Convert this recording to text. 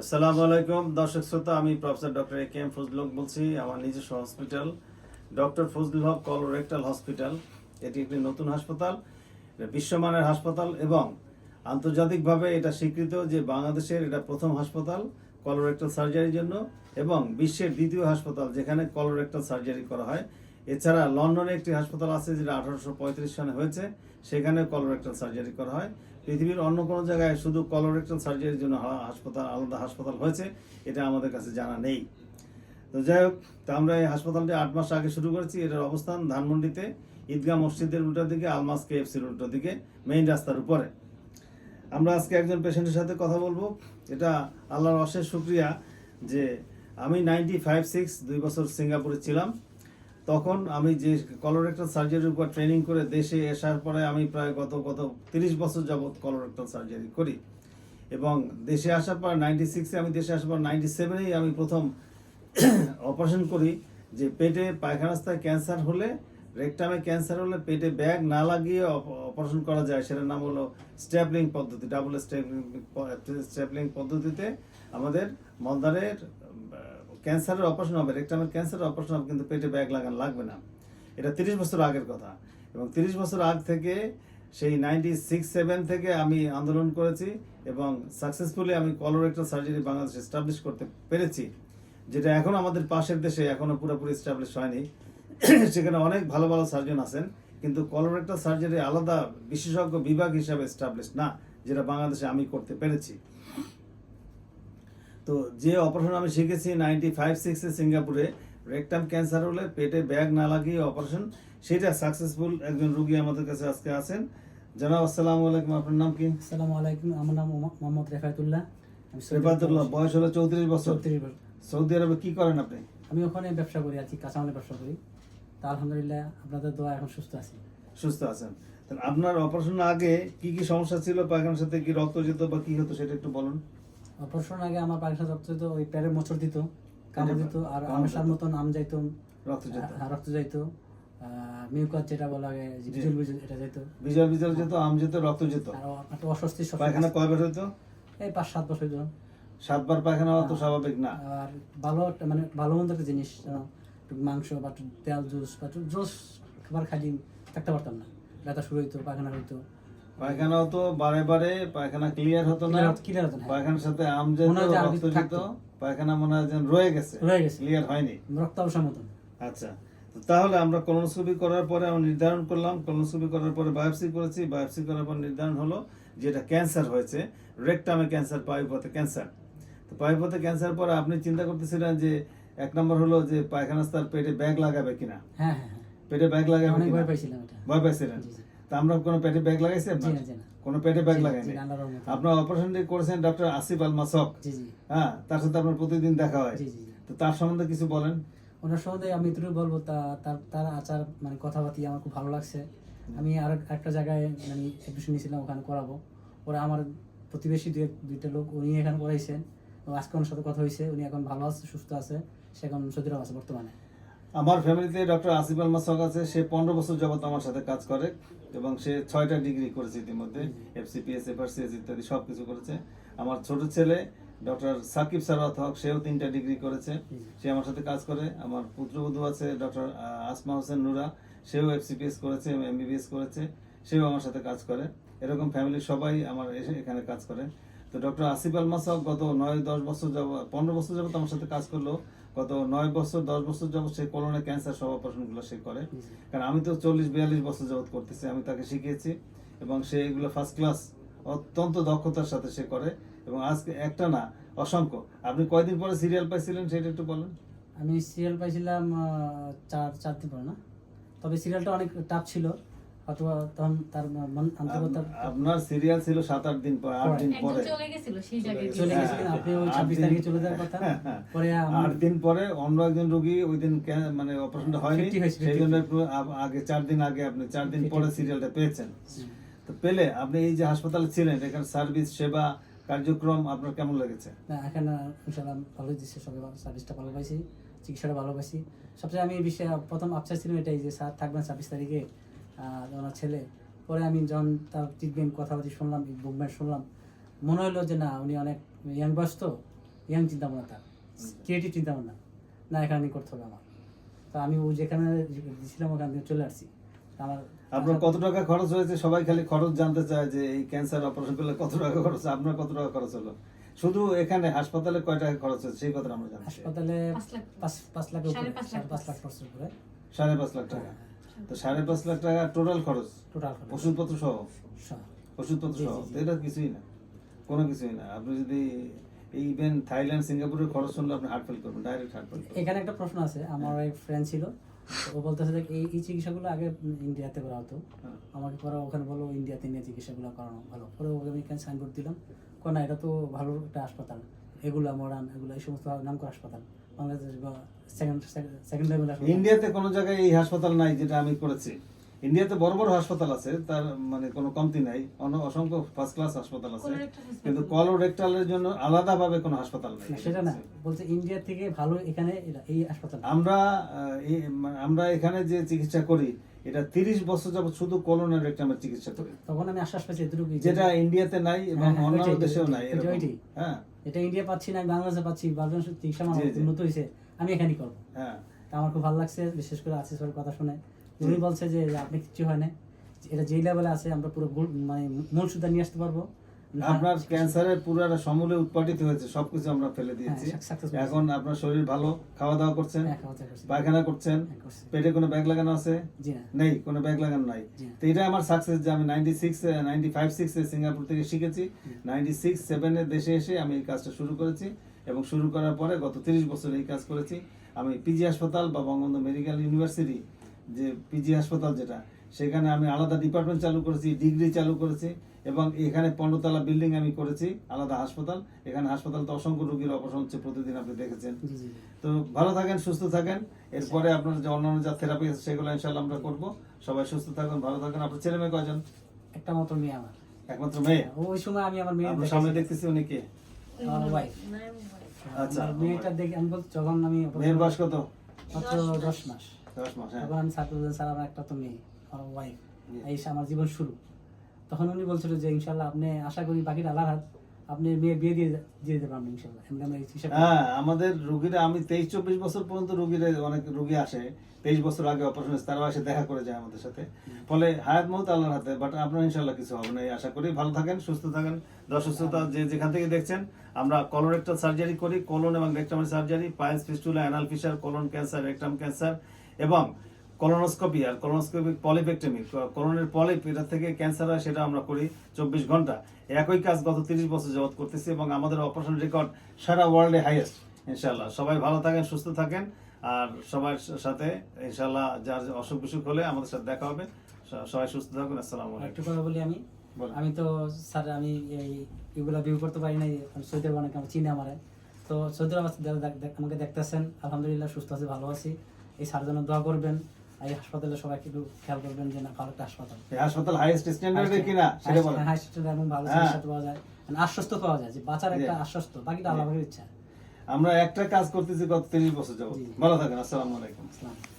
আসসালামু আলাইকুম, দর্শক শ্রোতা, আমি professor doctor A K M Fazlul Haque বলছি, আমার নিজস্ব hospital, doctor Fazlul Haque colorectal hospital. এটি একটি নতুন হাসপাতাল বিশ্বমানের হাসপাতাল এবং আন্তর্জাতিকভাবে এটা স্বীকৃত যে বাংলাদেশের এটা প্রথম হাসপাতাল কলোরেক্টাল সার্জারির জন্য এবং বিশ্বের দ্বিতীয় হাসপাতাল যেখানে কলোরেক্টাল সার্জারি করা হয়। এছাড়া লন্ডনে একটি হাসপাতাল আছে যেটা আঠারোশো পঁয়ত্রিশ সালে হয়েছে সেখানে কলোরেক্টাল সার্জারি করা হয়। পৃথিবীর অন্য কোনো জায়গায় শুধু কলোরেক্টাল সার্জারির জন্য হাসপাতাল আলাদা হাসপাতাল হয়েছে, এটা আমাদের কাছে জানা নেই। তো যাই হোক, তো আমরা এই হাসপাতালটি আট মাস আগে শুরু করেছি, এটার অবস্থান ধানমন্ডিতে, ঈদগাহ মসজিদের উল্টার দিকে, আলমাস কে কেএফসির উল্টো দিকে মেইন রাস্তার উপরে। আমরা আজকে একজন পেশেন্টের সাথে কথা বলব, এটা আল্লাহর অশেষ শুক্রিয়া যে আমি নাইনটি ফাইভ সিক্স দুই বছর সিঙ্গাপুরে ছিলাম। তখন আমি যে কলোরেক্টাল সার্জারির উপর ট্রেনিং করে দেশে আসার পরে আমি প্রায় গত গত তিরিশ বছর যাবৎ কলোরেক্টাল সার্জারি করি। এবং দেশে আসার পর নাইনটি সিক্সে আমি দেশে আসার পর নাইনটি সেভেনেই আমি প্রথম অপারেশন করি যে পেটে পায়খানাস্তায় ক্যান্সার হলে রেকটামে ক্যান্সার হলে পেটে ব্যাগ না লাগিয়ে অপারেশন করা যায়। সেটার নাম হলো স্ট্যাপলিং পদ্ধতি ডাবল স্ট্যাপলিং স্ট্যাপলিং পদ্ধতিতে আমাদের মলদারের ক্যান্সারের অপারেশন হবে রেকটামের ক্যান্সারের অপারেশন হবে, কিন্তু পেটে ব্যাগ লাগান লাগবে না। এটা তিরিশ বছর আগের কথা। এবং তিরিশ বছর আগ থেকে সেই নাইনটি সিক্স সেভেন থেকে আমি আন্দোলন করেছি এবং সাকসেসফুলি আমি কলোরেক্টাল সার্জারি বাংলাদেশে এস্টাবলিশ করতে পেরেছি, যেটা এখন আমাদের পাশের দেশে এখনও পুরোপুরি এস্টাবলিশ হয়নি। সেখানে অনেক ভালো ভালো সার্জন আছেন, কিন্তু কলোরেক্টাল সার্জারি আলাদা বিশেষজ্ঞ বিভাগ হিসাবে এস্টাবলিশ না, যেটা বাংলাদেশে আমি করতে পেরেছি। তো যে অপারেশন আমি শিখেছি নাইনটি ফাইভ সিক্সে সিঙ্গাপুরে রেকটাম ক্যান্সার হলে পেটে ব্যাগ না লাগিয়ে অপারেশন সেটা সাকসেসফুল একজন রুগী আমাদের কাছে আজকে আছেন। জানাব আসসালামু আলাইকুম আপনার নাম কি? আসসালামু আলাইকুম আমার নাম মোহাম্মদ- রেফায়তুল্লাহ। সৌদি বয়স হলো চৌত্রিশ বছর। চৌত্রিশ বছর। সৌদি আরবে কি করেন আপনি? আমি ওখানে ব্যবসা করি কি কাঁচামালের ব্যবসা করি। তা আলহামদুলিল্লাহ আপনাদের দোয়া এখন সুস্থ আছি। সুস্থ আছেন। তাহলে আপনার অপারেশন আগে কি কি সমস্যা ছিল? পায়খানার সাথে কি রক্ত যেত বা কি হতো সেটা একটু বলুন। অপারেশন আগে আমার পায়খানা রক্ত দিত ওই প্যারের মোচড় দিত কামড় দিত আর আমেশার মতন আম যাইতো রক্ত যেত হ্যাঁ, রক্ত যাইতো। মিউকাস যেটা বলা হয় জি। বিজল বিজল এটা যাইতো। বিজয় বিজয় যেত আম যেত রক্ত যেত। আর একটা অস্বস্তি সব পায়খানা কয়বার হতো এই পাঁচ সাত বছর ধরে সাতবার পায়খানা তো স্বাভাবিক না। আর ভালো একটা মানে ভালো মন্দ একটা জিনিস মাংস বা তেল জুস বা জুস খাবার খালি থাকতে পারতাম না। ব্যথা শুরু হইতো পায়খানা হইতো। পায়খানা হতো বারে বারে পায়খানা ক্লিয়ার হতো না। Clear হতো- না। পায়খানার সাথে আম যে রক্ত যেত পায়খানা মনে হয় যেন রয়ে গেছে। রয়ে গেছে। ক্লিয়ার হয়নি। রক্ত আচ্ছা তাহলে আমরা কলোনোস্কোপি করার পরে আমরা নির্ধারণ করলাম কলোনোস্কোপি করার পরে বায়োপসি করেছি। বায়োপসি করার পর নির্ধারণ হলো যে এটা ক্যান্সার হয়েছে রেকটামে ক্যান্সার পায়ুপথে ক্যান্সার তো পায়ুপথে ক্যান্সার পরে আপনি চিন্তা করতেছিলেন যে এক নম্বর হলো যে পায়খানাস্তার পেটে ব্যাগ লাগাবে কিনা? হ্যাঁ হ্যাঁ হ্যাঁ। পেটে ব্যাগ লাগাবে ভয় পাইছিলাম ভয় পাইছিলেন। তা আমরা কোনো পেটে ব্যাগ লাগাইছি? আপনার। কোনো পেটে ব্যাগ লাগাইনি। আপনার অপারেশনটি করেছেন ডক্টর আসিফ আল মাসক হ্যাঁ তার সাথে আপনার প্রতিদিন দেখা হয়। তো তার সম্বন্ধে কিছু বলেন। ওনার সম্বন্ধে আমি এটুকু বলব তার তার আচার মানে কথাবার্তি আমার খুব ভালো লাগছে। আমি আর একটা জায়গায় মানে এডমিশন নিয়েছিলাম ওখানে করাবো। ওরা আমার প্রতিবেশী দুই দুইটা লোক উনি এখানে করাইছেন আজকে ওনার সাথে কথা হয়েছে উনি এখন ভালো আছে সুস্থ আছে সে এখন সৌদি আছে বর্তমানে। আমার ফ্যামিলিতে ডক্টর আসিফ আল মাসক আছে, সে পনেরো বছর যাবত আমার সাথে কাজ করে এবং সে ছয়টা ডিগ্রি করেছে ইতিমধ্যে এফসিপিএস এফআরসিএস ইত্যাদি সব কিছু করেছে। আমার ছোট ছেলে ডক্টর সাকিব সারাত হক, সেও তিনটা ডিগ্রি করেছে। সে আমার সাথে কাজ করে। আমার পুত্রবধূ আছে ডক্টর আসমা হোসেন নুরা, সেও এফসিপিএস করেছে এমবিবিএস করেছে, সেও আমার সাথে কাজ করে। এরকম ফ্যামিলির সবাই আমার এখানে কাজ করে। তো ডক্টর আসিফ আল মাসক গত নয় দশ বছর যাব পনেরো বছর যাবত আমার সাথে কাজ করল। গত নয় বছর দশ বছর যাবত সে কোলনে ক্যান্সার সব অপারেশনগুলো সে করে। কারণ আমি তো চল্লিশ বিয়াল্লিশ বছর যাবত করতেছি আমি তাকে শিখিয়েছি। এবং সে এগুলো ফার্স্ট ক্লাস অত্যন্ত দক্ষতার সাথে সে করে। এবং আজকে একটা না অসংখ্য। আপনি কয়দিন পরে সিরিয়াল পাইছিলেন সেটা একটু বলেন। আমি সিরিয়াল পাইছিলাম চার চার দিন পরে না। তবে সিরিয়ালটা অনেক টাফ ছিল। অথবা তখন তার মন আন্তরিকতা আপনার সিরিয়াল ছিল সাত আট দিন পরে আট দিন পরে। চলে গেছিল সেই জায়গায় চলে হ্যাঁ, গেছিলেন আপনি ওই ছাব্বিশ তারিখে চলে যাওয়ার কথা। পরে আট দিন পরে অন্য একজন রোগী ওই দিন মানে অপারেশনটা হয়নি। সেই জন্য আগে চার দিন আগে আপনি চার দিন পরে সিরিয়ালটা পেয়েছেন। তো পেলে আপনি এই যে হাসপাতালে ছিলেন এখানে সার্ভিস সেবা কার্যক্রম আপনার কেমন লেগেছে? না এখানে ইনশাল্লাহ ভালো দিচ্ছে সবাই সার্ভিসটা ভালো পাইছি চিকিৎসাটা ভালো পাইছি। সবচেয়ে আমি বিষয়ে প্রথম আফসার ছিলাম এটাই যে স্যার থাকবেন ছাব্বিশ তারিখে। ওনার ছেলে। পরে আমি যখন তার ট্রিটমেন্ট কথাবার্তা শুনলাম মুভমেন্ট শুনলাম মনে হলো যে না উনি অনেক ইয়াং বয়স তো ইয়াং চিন্তা ভাবনা তার। ক্রিয়েটিভ চিন্তা ভাবনা না এখানে করতে হবে আমার। তো আমি ও যেখানে দিয়েছিলাম ওখান থেকে চলে আসছি। আমার আপনার কত টাকা খরচ হয়েছে? সবাই খালি খরচ জানতে চায় যে এই ক্যান্সার অপারেশন করলে কত টাকা খরচ আপনার কত টাকা খরচ হলো? শুধু এখানে হাসপাতালে কয় টাকা খরচ হয়েছে সেই কথা আমরা জানি। হাসপাতালে পাঁচ লাখ। পাঁচ পাঁচ উপরে পাঁচ লাখ পাঁচ লাখ খরচ। করে সাড়ে পাঁচ লাখ টাকা। তো সাড়ে পাঁচ লাখ টাকা টোটাল খরচ টোটাল খরচ। ওষুধপত্র সহ। ওষুধপত্র সহ? এটা কিছুই না কোনো কিছুই না। আপনি যদি ইভেন থাইল্যান্ড সিঙ্গাপুরের খরচ শুনলে আপনি হার্ট ফেল করবেন ডাইরেক্ট হার্ট ফেল এখানে একটা প্রশ্ন আছে আমার এক ফ্রেন্ড ছিল ও বলতেছে যে এই এই চিকিৎসাগুলো আগে ইন্ডিয়াতে করা হতো হ্যাঁ। আমাকে পরে ওখানে বলো ইন্ডিয়াতে নিয়ে চিকিৎসাগুলো করানো ভালো। পরে ওকে আমি এখানে সাইনবোর্ড দিলাম কো না এটা তো ভালো একটা হাসপাতাল। এগুলা মডার্ন এগুলো এই সমস্ত নাম করা হাসপাতাল। বাংলাদেশ বা সেকেন্ড সেকেন্ড লেভেল ইন্ডিয়াতে কোনো জায়গায় এই হাসপাতাল নাই যেটা আমি করেছি। ইন্ডিয়াতে বড় বড় হাসপাতাল আছে তার মানে কোনো কমতি নাই। অসংখ্য ফার্স্ট ক্লাস হাসপাতাল আছে। কিন্তু কলোরেক্টালের জন্য আলাদাভাবে কোনো হাসপাতাল নাই। সেটা না। বলছে ইন্ডিয়া থেকে ভালো এখানে এই হাসপাতাল। আমরা আমরা এখানে যে চিকিৎসা করি এটা তিরিশ বছর যাবত শুধু কোলোনের রেক্টামের চিকিৎসা করি। তখন আমি আশ্বাস পাচ্ছি যেটা ইন্ডিয়াতে নাই এবং হ্যাঁ, হ্যাঁ, অন্যান্য দেশেও নাই হ্যাঁ। এটা ইন্ডিয়া পাচ্ছি না আমি বাংলাদেশে পাচ্ছি চিকিৎসা আমার জি। উন্নত হয়েছে আমি এখানেই করব। হ্যাঁ। তা আমার খুব ভালো লাগছে বিশেষ করে ভাইয়ের কথা শুনে। উনি বলছে যে আপনি কিছু হয় না এটা যেই লেভেলে আছে আমরা পুরো মানে মূল সুতা নিয়ে আসতে পারব। আপনার ক্যান্সারের পুরো একটা সমূলে উৎপাদিত হয়েছে সবকিছু আমরা ফেলে দিয়েছি। হ্যাঁ, হয়েছে। এখন আপনার শরীর ভালো খাওয়া দাওয়া করছেন হ্যাঁ। পায়খানা করছেন হ্যাঁ, পেটে কোনো ব্যাগ লাগানো আছে? নেই কোনো ব্যাগ লাগানো নাই। তো এটা আমার সাকসেস যে আমি নাইনটি সিক্স নাইনটি ফাইভ সিক্সে সিঙ্গাপুর থেকে শিখেছি। নাইনটি সিক্স সেভেনে দেশে এসে আমি এই কাজটা শুরু করেছি এবং শুরু করার পরে গত তিরিশ বছর এই কাজ করেছি। আমি পিজি হাসপাতাল বা বঙ্গবন্ধু মেডিকেল ইউনিভার্সিটি যে পিজি হাসপাতাল যেটা সেখানে আমি আলাদা ডিপার্টমেন্ট চালু করেছি ডিগ্রি চালু করেছি এবং এখানে পনেরোতলা বিল্ডিং আমি করেছি আলাদা হাসপাতাল। এখানে হাসপাতাল তো অসংখ্য রোগীর অপারেশন হচ্ছে প্রতিদিন আপনি দেখেছেন। তো ভালো থাকেন সুস্থ থাকেন। এরপরে আপনার যে অন্যান্য যা থেরাপি আছে সেগুলো ইনশাল্লাহ আমরা করব। সবাই সুস্থ থাকুন ভালো থাকুন। আপনার ছেলে মেয়ে কয়জন? একটা মতো মেয়ে আমার। একমাত্র মেয়ে? ওই সময় আমি আমার মেয়ে সামনে দেখতেছি উনি কে? আমার। আচ্ছা, মেয়েটা দেখে আমি বলছি যখন আমি মেয়ের বয়স কত? মাত্র দশ মাস। দশ মাস হ্যাঁ। আমি বললেন স্যার আমার একটা তো মেয়ে। আমার ওয়াইফ। এই আমার জীবন শুরু। তখন উনি বলছিল যে ইনশাল্লাহ আপনি আশা করি বাকিটা আল্লাহর হাত আপনি মেয়ে বিয়ে দিয়ে দিয়ে দিতে পারবেন ইনশাল্লাহ এমনি আমরা এই হ্যাঁ আমাদের রুগীরা আমি তেইশ চব্বিশ বছর পর্যন্ত রুগীরা অনেক রুগী আসে। তেইশ বছর আগে অপারেশন তারা এসে দেখা করে যায় আমাদের সাথে। ফলে হায়াত মহত আল্লাহর হাতে বাট আপনার ইনশাল্লাহ কিছু হবে না এই আশা করি। ভালো থাকেন সুস্থ থাকেন। দর্শক যে যেখান থেকে দেখছেন আমরা কলোরেক্টাল সার্জারি করি কোলন এবং রেক্টামের surgery piles fistula anal fissure colon cancer rectum cancer এবং কলোনোস্কোপি আর কলোনোস্কোপি পলিপেক্টমি কোলনের পলিপ এটা থেকে ক্যান্সার হয় সেটা আমরা করি চব্বিশ ঘণ্টা। একই কাজ গত তিরিশ বছর যাবত করতেছি এবং আমাদের অপারেশন রেকর্ড সারা ওয়ার্ল্ডে হাইয়েস্ট ইনশাল্লাহ সবাই ভালো থাকেন সুস্থ থাকেন আর সবার সাথে ইনশাল্লাহ যার অসুখ বিসুখ হলে আমাদের সাথে দেখা হবে। সবাই সুস্থ থাকুন আসসালামু একটু কথা বলি আমি। আমি তো স্যার আমি এই এগুলা ভিউ করতে পারি নাই সৌদি আরব অনেক আমার চিনে আমার। তো সৌদি আরব আছে, যারা দেখ- দেখ- আমাকে দেখতেছেন আলহামদুলিল্লাহ সুস্থ আছি ভালো আছি। এই স্যার জন্য দোয়া করবেন। এই হাসপাতালে সবাই একটু খেয়াল করবেন যে না ভালো একটা হাসপাতাল। এই হাসপাতাল হাইয়েস্ট স্ট্যান্ডার্ডের কিনা সেটা বলেন। হাই স্ট্যান্ডার্ড এবং ভালো হ্যাঁ। চিকিৎসা পাওয়া যায়। মানে আশ্বস্ত পাওয়া যায় যে বাঁচার একটা আশ্বস্ত বাকিটা আল্লাহ পাকের ইচ্ছা। আমরা একটা কাজ করতেছি গত তিরিশ বছর যাবত ভালো থাকেন আসসালামু আলাইকুম। আসসালাম